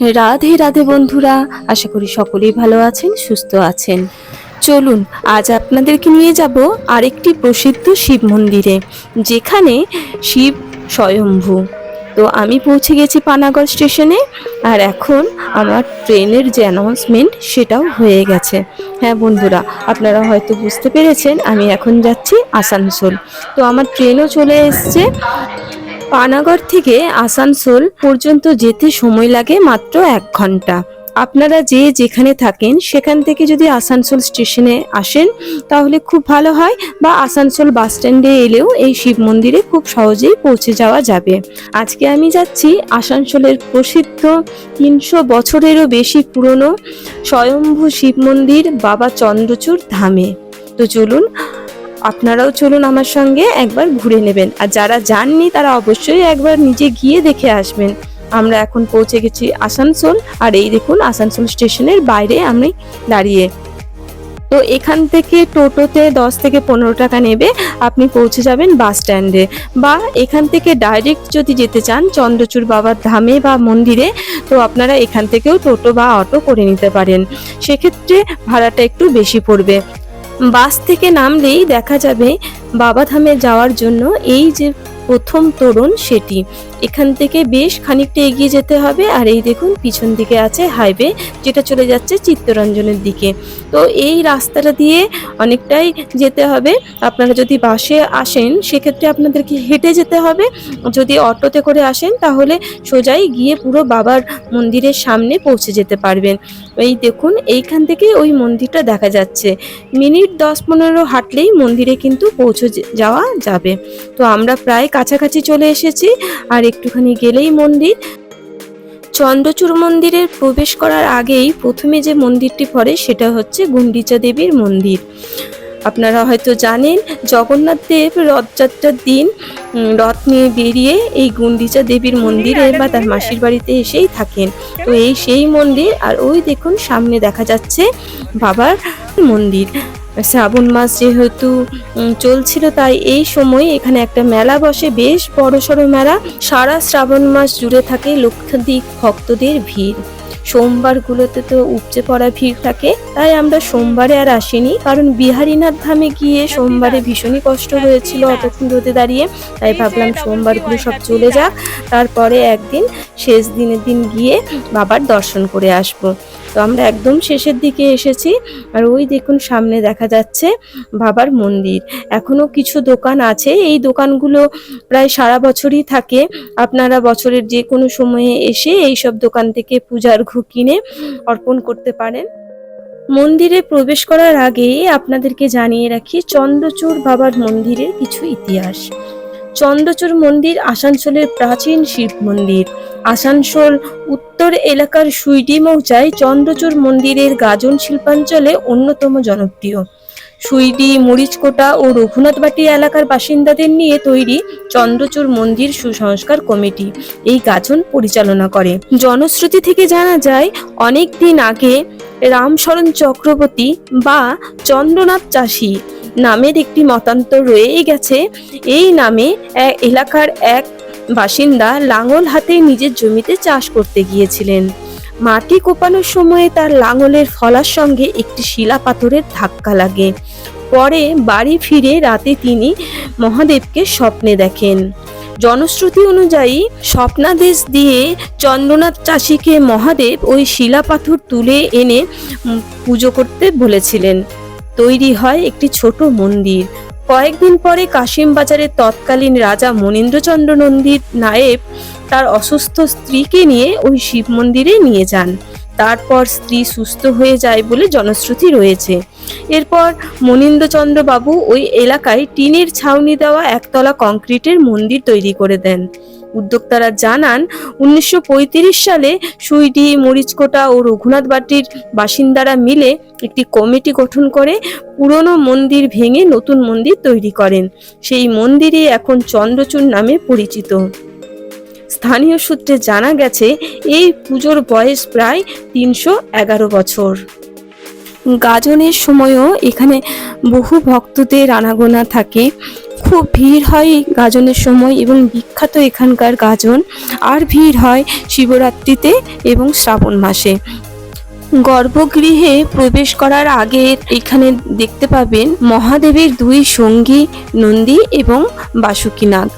রাধে রাধে বন্ধুরা, আশা করি সকলেই ভালো আছেন, সুস্থ আছেন। চলুন, আজ আপনাদেরকে নিয়ে যাব আরেকটি প্রসিদ্ধ শিব মন্দিরে, যেখানে শিব স্বয়ম্ভু। তো আমি পৌঁছে গেছি পানাগড় স্টেশনে, আর এখন আমার ট্রেনের যে অ্যানাউন্সমেন্ট সেটাও হয়ে গেছে। হ্যাঁ বন্ধুরা, আপনারা হয়তো বুঝতে পেরেছেন, আমি এখন যাচ্ছি আসানসোল। তো আমার ট্রেনও চলে এসছে। পানাগড় থেকে আসানসোল পর্যন্ত যেতে সময় লাগে মাত্র এক ঘণ্টা। আপনারা যে যেখানে থাকেন, সেখান থেকে যদি আসানসোল স্টেশনে আসেন, তাহলে খুব ভালো হয় বা আসানসোল বাস স্ট্যান্ডে এলেও এই শিব মন্দিরে খুব সহজেই পৌঁছে যাওয়া যাবে। আজকে আমি যাচ্ছি আসানসোলের প্রসিদ্ধ তিনশো বছরেরও বেশি পুরনো স্বয়ম্ভু শিব মন্দির বাবা চন্দ্রচূড় ধামে। তো চলুন আপনারাও চলুন আমার সঙ্গে একবার ঘুরে নেবেন। আর যারা যাননি, তারা অবশ্যই একবার নিজে গিয়ে দেখে আসবেন। আমরা এখন পৌঁছে গেছি আসানসোল। আর এই দেখুন, আসানসোল স্টেশনের বাইরে আমি দাঁড়িয়ে। তো এখান থেকে টোটোতে দশ থেকে পনেরো টাকা নেবে। আপনি পৌঁছে যাবেন বাস স্ট্যান্ডে। বা এখান থেকে ডাইরেক্ট যদি যেতে চান চন্দ্রচূড় বাবার ধামে বা মন্দিরে, তো আপনারা এখান থেকেও টোটো বা অটো করে নিতে পারেন। সেক্ষেত্রে ভাড়াটা একটু বেশি পড়বে। বাস থেকে নামলেই দেখা যাবে বাবাধামে যাওয়ার জন্য এই যে প্রথম তোরণ সেটি। এখান থেকে বেশ খানিকটা এগিয়ে যেতে হবে। আর এই দেখুন, পিছন দিকে আছে হাইওয়ে যেটা চলে যাচ্ছে চিত্তরঞ্জনের দিকে। তো এই রাস্তাটা দিয়ে অনেকটাই যেতে হবে। আপনারা যদি বাসে আসেন, সেক্ষেত্রে আপনাদেরকে হেঁটে যেতে হবে। যদি অটোতে করে আসেন, তাহলে সোজাই গিয়ে পুরো বাবার মন্দিরের সামনে পৌঁছে যেতে পারবেন। এই দেখুন, এইখান থেকে ওই মন্দিরটা দেখা যাচ্ছে। মিনিট দশ পনেরো হাঁটলেই মন্দিরে কিন্তু পৌঁছে যাওয়া যাবে। তো আমরা প্রায় কাছাকাছি চলে এসেছি। আর একটুখানি গেলেই মন্দির। চন্দ্রচূড় মন্দিরে প্রবেশ করার আগেই প্রথমে যে মন্দিরটি পড়ে সেটা হচ্ছে গুন্ডিচা দেবীর মন্দির। আপনারা হয়তো জানেন, জগন্নাথ দেব রথযাত্রার দিন রথ নিয়ে বেরিয়ে এই গুন্ডিচা দেবীর মন্দিরে বা তার মাসির বাড়িতে এসেই থাকেন। তো এই সেই মন্দির, আর ওই দেখুন সামনে দেখা যাচ্ছে বাবার মন্দির। শ্রাবণ মাস যেহেতু চলছিল, তাই এই সময় এখানে একটা মেলা বসে। বেশ বড় সড়ো মেলা। সারা শ্রাবণ মাস জুড়ে থাকে লক্ষাধিক ভক্তদের ভিড়। সোমবারগুলোতে তো উপচে পড়া ভিড় থাকে, তাই আমরা সোমবারে আর আসিনি। কারণ বিহারীনাথ ধামে গিয়ে সোমবারে ভীষণই কষ্ট হয়েছিল অতক্ষণ রোদে দাঁড়িয়ে। তাই ভাবলাম সোমবারগুলো সব চলে যাক। তারপরে একদিন, শেষ দিনের দিন গিয়ে বাবার দর্শন করে আসব। তো আমরা একদম শেষের দিকে এসেছি আর ওই দেখুন সামনে দেখা যাচ্ছে বাবার মন্দির। এখনও কিছু দোকান আছে। এই দোকানগুলো প্রায় সারা বছরই থাকে। আপনারা বছরের যে কোনো সময়ে এসে এই সব দোকান থেকে পূজার ঘু কিনে অর্পণ করতে পারেন। মন্দিরে প্রবেশ করার আগেই আপনাদেরকে জানিয়ে রাখি, চন্দ্রচূড় বাবার মন্দিরের কিছু ইতিহাস। চন্দ্রচূড় মন্দির, আসানসোলের প্রাচীন শিব মন্দির। আসানসোল উত্তর এলাকার সুইডি মৌচায় চন্দ্রচূড় মন্দিরের গাজন শিল্পাঞ্চলে অন্যতম জনপ্রিয়। সুইডি, মরিচকোটা ও রঘুনাথবাটি এলাকার বাসিন্দাদের নিয়ে তৈরি চন্দ্রচূড় মন্দির সুসংস্কার কমিটি এই গাজন পরিচালনা করে। জনশ্রুতি থেকে জানা যায়, অনেক দিন আগে রামশরণ চক্রবর্তী বা চন্দ্রনাথ চাষী নামের একটি মতান্তর রয়েই গেছে। এই নামে এলাকার এক বাসিন্দা লাঙল হাতে নিজের জমিতে চাষ করতে গিয়েছিলেন। মাটি কোপানোর সময়ে তার লাঙলের ফলার সঙ্গে একটি শিলা পাথরের ধাক্কা লাগে। পরে বাড়ি ফিরে রাতে তিনি মহাদেবকে স্বপ্নে দেখেন। জনশ্রুতি অনুযায়ী স্বপ্নাদেশ দিয়ে চন্দ্রনাথ চাষিকে মহাদেব ওই শিলা পাথর তুলে এনে পুজো করতে বলেছিলেন। তৈরি হয় একটি ছোট মন্দির। কয়েকদিন পরে কাশিম বাজারের তৎকালীন রাজা মনীন্দ্রচন্দ্র নন্দীর নায়েব তার অসুস্থ স্ত্রীকে নিয়ে ওই শিব মন্দিরে নিয়ে যান। তারপর স্ত্রী সুস্থ হয়ে যায় বলে জনশ্রুতি রয়েছে। এরপর মনীন্দ্রচন্দ্র বাবু ওই এলাকায় টিনের ছাউনি দেওয়া একতলা কংক্রিটের মন্দির তৈরি করে দেন। উদ্যোক্তারা জানান, উনিশশো পঁয়ত্রিশ সালে সুইডি, মরিচকোটা ও রঘুনাথ বাটির বাসিন্দারা মিলে একটি কমিটি গঠন করে পুরনো মন্দির ভেঙে নতুন মন্দির তৈরি করেন। সেই মন্দিরই এখন চন্দ্রচূড় নামে পরিচিত। স্থানীয় সূত্রে জানা গেছে, এই পুজোর বয়স প্রায় তিনশো এগারো বছর। গাজনের সময়ও এখানে বহু ভক্তদের আনাগোনা থাকে। খুব ভিড় হয় গাজনের সময় এবং বিখ্যাত এখানকার গাজন। আর ভিড় হয় শিবরাত্রিতে এবং শ্রাবণ মাসে। গর্ভগৃহে প্রবেশ করার আগে এখানে দেখতে পাবেন মহাদেবের দুই সঙ্গী নন্দী এবং বাসুকীনাগ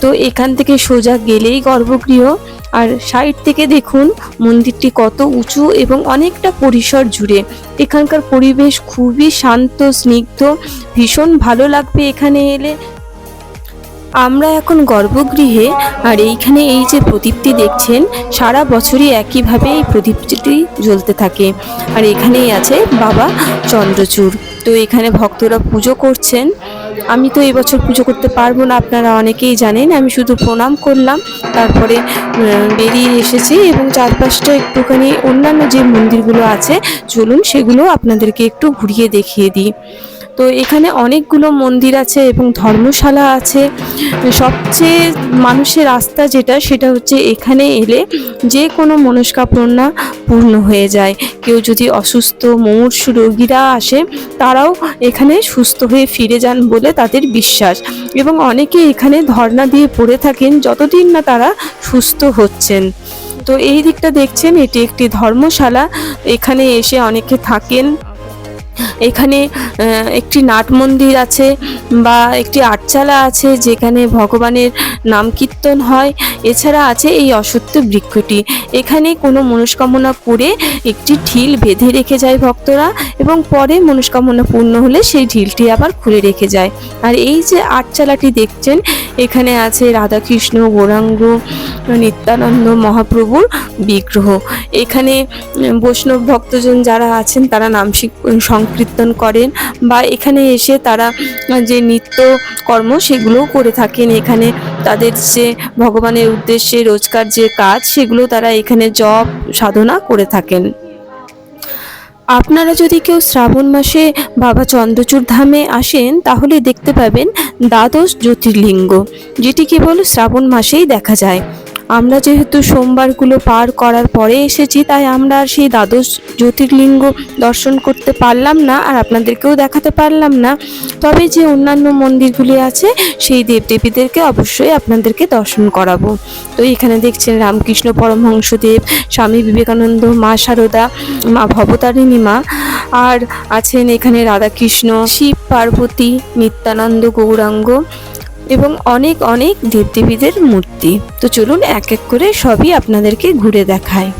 তো এখান থেকে সোজা গেলেই গর্ভগৃহ। আর সাইড থেকে দেখুন, মন্দিরটি কত উঁচু এবং অনেকটা পরিসর জুড়ে। এখানকার পরিবেশ খুবই শান্ত, স্নিগ্ধ, ভীষণ ভালো লাগবে এখানে এলে। আমরা এখন গর্ভগৃহে, আর এইখানে এই যে প্রদীপটি দেখছেন, সারা বছরই একইভাবে এই প্রদীপটি জ্বলতে থাকে। আর এখানেই আছে বাবা চন্দ্রচূড়। তো এখানে ভক্তরা পুজো করছেন। আমি তো এবছর পুজো করতে পারব না, আপনারা অনেকেই জানেন, আমি শুধু প্রণাম করলাম, তারপরে বেরিয়ে এসেছি এবং চারপাশটা একটুখানি অন্যান্য যে মন্দিরগুলো আছে, চলুন সেগুলো আপনাদেরকে একটু ঘুরিয়ে দেখিয়ে দিই। তো এখানে অনেকগুলো মন্দির আছে এবং ধর্মশালা আছে। সবচেয়ে মানুষের রাস্তা যেটা, সেটা হচ্ছে এখানে এলে যে কোনো মনস্কামনা পূর্ণ হয়ে যায়। কেউ যদি অসুস্থ, মুমূর্ষ রোগীরা আসে, তারাও এখানে সুস্থ হয়ে ফিরে যান বলে তাদের বিশ্বাস। এবং অনেকে এখানে ধর্ণা দিয়ে পড়ে থাকেন যতদিন না তারা সুস্থ হচ্ছেন। তো এই দিকটা দেখছেন, এটি একটি ধর্মশালা। এখানে এসে অনেকে থাকেন। এখানে একটি নাট মন্দির আছে বা একটি আটচালা আছে যেখানে ভগবানের নাম কীর্তন হয়। এছাড়া আছে এই অসত্য বৃক্ষটি। এখানে কোনো মনস্কামনা করে একটি ঢিল বেঁধে রেখে যায় ভক্তরা এবং পরে মনস্কামনা পূর্ণ হলে সেই ঢিলটি আবার খুলে রেখে যায়। আর এই যে আটচালাটি দেখছেন, এখানে আছে রাধাকৃষ্ণ, গৌরাঙ্গ নিত্যানন্দ মহাপ্রভুর বিগ্রহ। এখানে বৈষ্ণব ভক্তজন যারা আছেন, তারা নাম সংকীর্তন করেন বা এখানে এসে তারা যে নিত্য কর্ম সেগুলোও করে থাকেন। এখানে তাদের যে ভগবানের উদ্দেশ্যে রোজকার যে কাজ, সেগুলো তারা এখানে জপ, সাধনা করে থাকেন। আপনারা যদি কেউ শ্রাবণ মাসে বাবা চন্দ্রচূড় ধামে আসেন, তাহলে দেখতে পাবেন দ্বাদশ জ্যোতির্লিঙ্গ, যেটি কেবল শ্রাবণ মাসেই দেখা যায়। আমরা যেহেতু সোমবারগুলো পার করার পরে এসেছি, তাই আমরা আর সেই দ্বাদশ জ্যোতির্লিঙ্গ দর্শন করতে পারলাম না আর আপনাদেরকেও দেখাতে পারলাম না। তবে যে অন্যান্য মন্দিরগুলি আছে, সেই দেবদেবীদেরকে অবশ্যই আপনাদেরকে দর্শন করাবো। তো এখানে দেখছেন রামকৃষ্ণ পরমহংসদেব, স্বামী বিবেকানন্দ, মা শারদা মা ভবতারিণী মা। আর আছেন এখানে রাধাকৃষ্ণ, শিব পার্বতী, নিত্যানন্দ গৌরাঙ্গ। এবং অনেক অনেক দেবদেবীদের মূর্তি। তো চলুন এক এক করে সবই আপনাদেরকে ঘুরে দেখায়।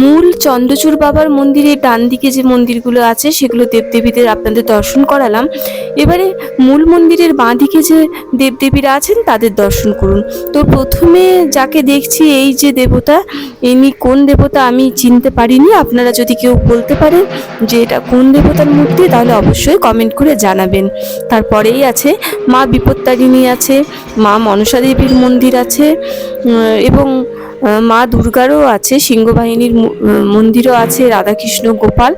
মূল চন্দ্রচূড় বাবার মন্দিরের ডান দিকে যে মন্দিরগুলো আছে, সেগুলো দেবদেবীদের আপনাদের দর্শন করালাম। এবারে মূল মন্দিরের বাঁ দিকে যে দেবদেবীরা আছেন, তাদের দর্শন করুন। তো প্রথমে যাকে দেখছি, এই যে দেবতা, ইনি কোন দেবতা আমি চিনতে পারিনি, আপনারা যদি কেউ বলতে পারেন যে এটা কোন দেবতার মূর্তি, তাহলে অবশ্যই কমেন্ট করে জানাবেন। তারপরেই আছে মা বিপত্তারিণী আছে, মা মনসা দেবীর মন্দির আছে এবং মা দুর্গারও আছে, সিংহবাহিনীর মন্দিরও আছে, রাধাকৃষ্ণ, গোপাল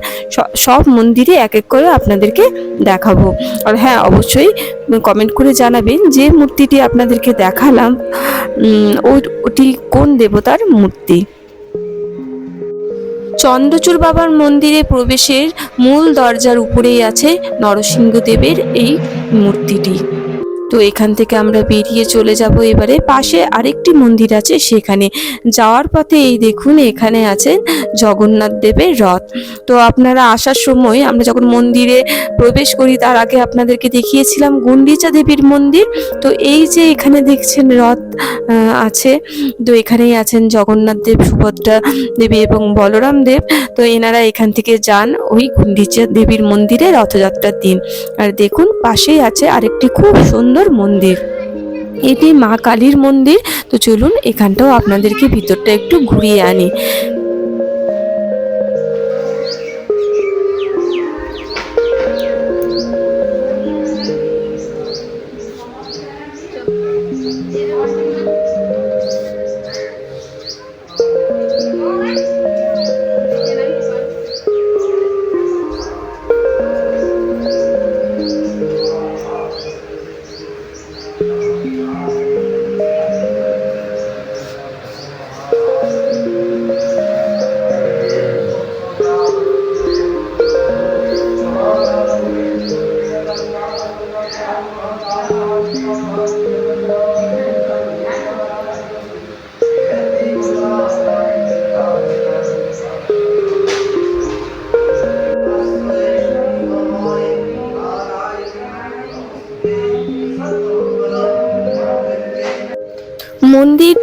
সব মন্দিরে এক এক করে আপনাদেরকে দেখাবো। আর হ্যাঁ অবশ্যই কমেন্ট করে জানাবেন যে মূর্তিটি আপনাদেরকে দেখালাম ওটি কোন দেবতার মূর্তি? চন্দ্রচূড় বাবার মন্দিরে প্রবেশের মূল দরজার উপরেই আছে নরসিংহদেবের এই মূর্তিটি। তো এখান থেকে আমরা বেরিয়ে চলে যাব এবারে। পাশে আরেকটি মন্দির আছে সেখানে। যাওয়ার পথে এই দেখুন এখানে আছেন জগন্নাথ দেবের রথ। তো আপনারা আসার সময় আমরা যখন মন্দিরে প্রবেশ করি, তার আগে আপনাদেরকে দেখিয়েছিলাম গুন্ডিচা দেবীর মন্দির। তো এই যে এখানে দেখছেন রথ আছে। তো এখানেই আছেন জগন্নাথ দেব, সুভদ্রা দেবী এবং বলরাম দেব। তো এনারা এখান থেকে যান ওই গুন্ডিচা দেবীর মন্দিরে রথযাত্রার দিন। আর দেখুন পাশেই আছে আরেকটি খুব সুন্দর মন্দির। এটি মা কালীর মন্দির। তো চলুন এখানটাও আপনাদেরকে ভিতরটা একটু ঘুরিয়ে আনি।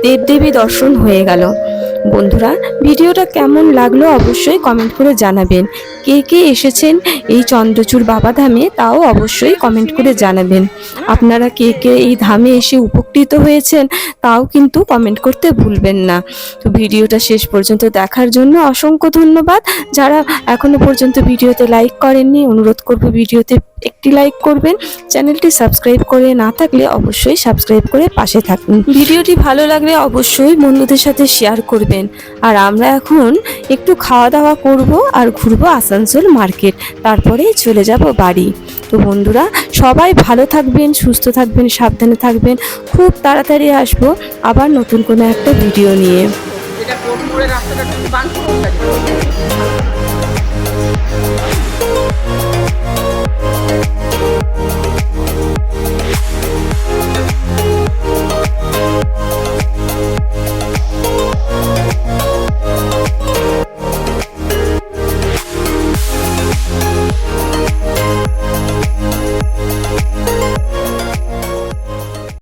দেবদেবী দর্শন হয়ে গেল। বন্ধুরা ভিডিওটা কেমন লাগল অবশ্যই কমেন্ট করে জানাবেন। কে কে এসেছেন এই চন্দ্রচূড় বাবা ধামে, তাও অবশ্যই কমেন্ট করে জানাবেন। আপনারা কে কে এই ধামে এসে উপকৃত হয়েছেন, তাও কিন্তু কমেন্ট করতে ভুলবেন না। তো ভিডিওটা শেষ পর্যন্ত দেখার জন্য অসংখ্য ধন্যবাদ। যারা এখনও পর্যন্ত ভিডিওতে লাইক করেননি, অনুরোধ করব ভিডিওতে একটি লাইক করবেন। চ্যানেলটি সাবস্ক্রাইব করে না থাকলে অবশ্যই সাবস্ক্রাইব করে পাশে থাকুন। ভিডিওটি ভালো লাগলে অবশ্যই বন্ধুদের সাথে শেয়ার করবেন। আর আমরা এখন একটু খাওয়া দাওয়া করব আর ঘুরবো আসানসোল মার্কেট। তারপরে চলে যাব বাড়ি। তো বন্ধুরা, সবাই ভালো থাকবেন, সুস্থ থাকবেন, সাবধানে থাকবেন। খুব তাড়াতাড়ি আসব আবার নতুন কোনো একটা ভিডিও নিয়ে।